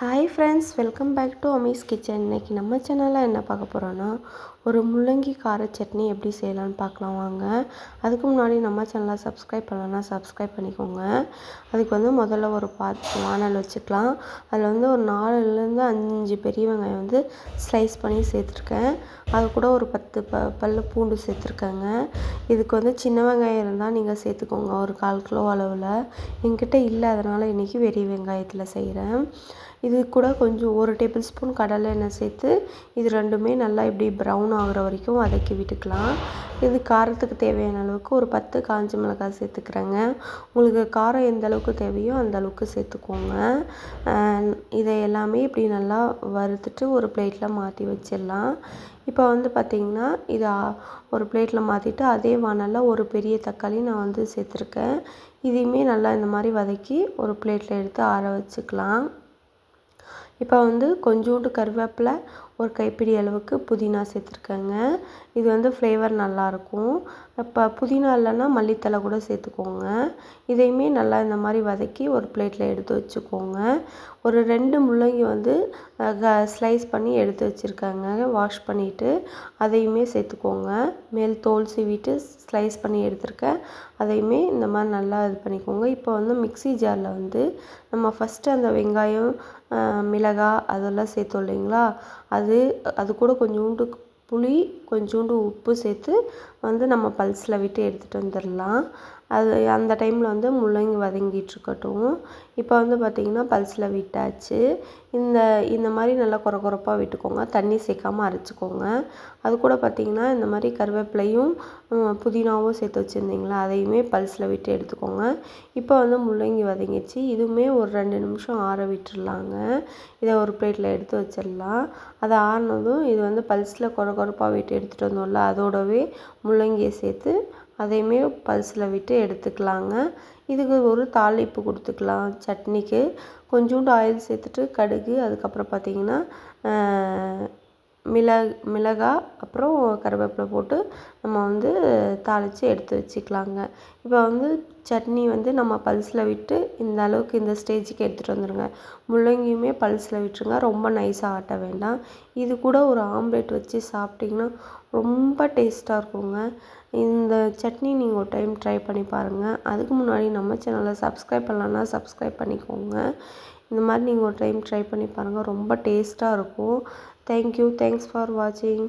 Hi friends welcome back to Ami's kitchen இன்றைக்கி நம்ம சேனலில் என்ன பார்க்க போகிறோன்னா ஒரு முள்ளங்கி கார சட்னி எப்படி செய்யலான்னு பார்க்கலாம் வாங்க. அதுக்கு முன்னாடி நம்ம சேனலை சப்ஸ்கிரைப் பண்ணலன்னா சப்ஸ்கிரைப் பண்ணிக்கோங்க. அதுக்கு வந்து முதல்ல ஒரு பாத் வானல் வச்சுக்கலாம். அதில் வந்து ஒரு நாலுலேருந்து அஞ்சு பெரிய வெங்காயம் வந்து ஸ்லைஸ் பண்ணி சேர்த்துருக்கேன். அது கூட ஒரு பத்து ப பல்லு பூண்டு சேர்த்துருக்கேங்க. இதுக்கு வந்து சின்ன வெங்காயம் இருந்தால் நீங்கள் சேர்த்துக்கோங்க. ஒரு கால் கிலோ அளவில். என்கிட்ட இல்லை அதனால் இன்றைக்கி வெறி வெங்காயத்தில் செய்கிறேன் இது கூட கொஞ்சம் ஒரு டேபிள் ஸ்பூன் கடலை எண்ணெய் சேர்த்து இது ரெண்டுமே நல்லா இப்படி ப்ரௌன் ஆகிற வரைக்கும் வதக்கி விட்டுக்கலாம். இது காரத்துக்கு தேவையான அளவுக்கு ஒரு பத்து காஞ்ச மிளகாய் சேர்த்துக்கிறேங்க. உங்களுக்கு காரம் எந்த அளவுக்கு தேவையோ அந்த அளவுக்கு சேர்த்துக்கோங்க. இதை எல்லாமே இப்படி நல்லா வறுத்துட்டு ஒரு பிளேட்டில் மாற்றி வச்சிடலாம். இப்போ வந்து பார்த்திங்கன்னா இதை ஒரு பிளேட்டில் மாற்றிட்டு அதே வானலில் ஒரு பெரிய தக்காளி நான் வந்து சேர்த்துருக்கேன். இதையுமே நல்லா இந்த மாதிரி வதக்கி ஒரு பிளேட்டில் எடுத்து ஆற வச்சுக்கலாம். இப்போ வந்து கொஞ்சோண்டு கருவேப்பிலை ஒரு கைப்பிடி அளவுக்கு புதினா சேர்த்துருக்கேங்க. இது வந்து ஃப்ளேவர் நல்லாயிருக்கும் இப்போ புதினா இல்லைன்னா மல்லித்தலை கூட சேர்த்துக்கோங்க. இதையுமே நல்லா இந்த மாதிரி வதக்கி ஒரு பிளேட்டில் எடுத்து வச்சுக்கோங்க. ஒரு ரெண்டு முள்ளங்கி வந்து ஸ்லைஸ் பண்ணி எடுத்து வச்சுருக்காங்க. வாஷ் பண்ணிவிட்டு அதையுமே சேர்த்துக்கோங்க. மேல் தோல் சீவிட்டு ஸ்லைஸ் பண்ணி எடுத்திருக்கேன். அதையுமே இந்த மாதிரி நல்லா இது பண்ணிக்கோங்க. இப்போ வந்து மிக்சி ஜாரில் வந்து நம்ம ஃபஸ்ட்டு அந்த வெங்காயம் மிளகாய் அதெல்லாம் சேர்த்தோம் இல்லைங்களா? அது அது கூட கொஞ்சோண்டு புளி கொஞ்சோண்டு உப்பு சேர்த்து வந்து நம்ம பல்ஸில் விட்டு எடுத்துகிட்டு வந்துடலாம் அது அந்த டைமில் வந்து முள்ளங்கி வதங்கிட்டுருக்கட்டும் இப்போ வந்து பார்த்திங்கன்னா பல்ஸில் விட்டாச்சு. இந்த இந்த மாதிரி நல்லா கொர கொரப்பாக விட்டுக்கோங்க. தண்ணி சேர்க்காம அரைச்சிக்கோங்க. அது கூட பார்த்திங்கன்னா இந்த மாதிரி கருவேப்பிலையும் புதினாவும் சேர்த்து வச்சுருந்தீங்களா? அதையுமே பல்ஸில் விட்டு எடுத்துக்கோங்க. இப்போ வந்து முள்ளங்கி வதங்கிச்சு இதுவுமே ஒரு ரெண்டு நிமிஷம் ஆற விட்டுடலாங்க இதை ஒரு பிளேட்டில் எடுத்து வச்சிடலாம் அதை ஆறினதும் இது வந்து பல்ஸில் கொர கொரப்பாக விட்டு எடுத்துகிட்டு வந்தோம்ல அதோடவே முள்ளங்கியை சேர்த்து அதையுமே பல்ஸில் விட்டு எடுத்துக்கலாங்க. இதுக்கு ஒரு தாளிப்பு கொடுத்துக்கலாம். சட்னிக்கு கொஞ்சோண்டு ஆயில் சேர்த்துட்டு கடுகு அதுக்கப்புறம் பார்த்திங்கன்னா மிள மிளகாய் அப்புறம் கருவேப்பிலை போட்டு நம்ம வந்து தாளித்து எடுத்து வச்சுக்கலாங்க. இப்போ வந்து சட்னி வந்து நம்ம பல்ஸில் விட்டு இந்த அளவுக்கு இந்த ஸ்டேஜுக்கு எடுத்துகிட்டு வந்துடுங்க முள்ளங்கியுமே பல்ஸில் விட்டுருங்க. ரொம்ப நைஸாக ஆட்ட வேண்டாம். இது கூட ஒரு ஆம்லேட் வச்சு சாப்பிட்டிங்கன்னா ரொம்ப டேஸ்ட்டாக இருக்குங்க. இந்த சட்னி நீங்கள் ஒரு டைம் ட்ரை பண்ணி பாருங்கள் அதுக்கு முன்னாடி நம்ம சேனலை சப்ஸ்கிரைப் பண்ணலன்னா சப்ஸ்கிரைப் பண்ணிக்கோங்க. இந்த மாதிரி நீங்கள் ஒரு டைம் ட்ரை பண்ணி பாருங்கள் ரொம்ப டேஸ்ட்டாக இருக்கும். தேங்க்யூ தேங்க்ஸ் ஃபார் வாட்சிங்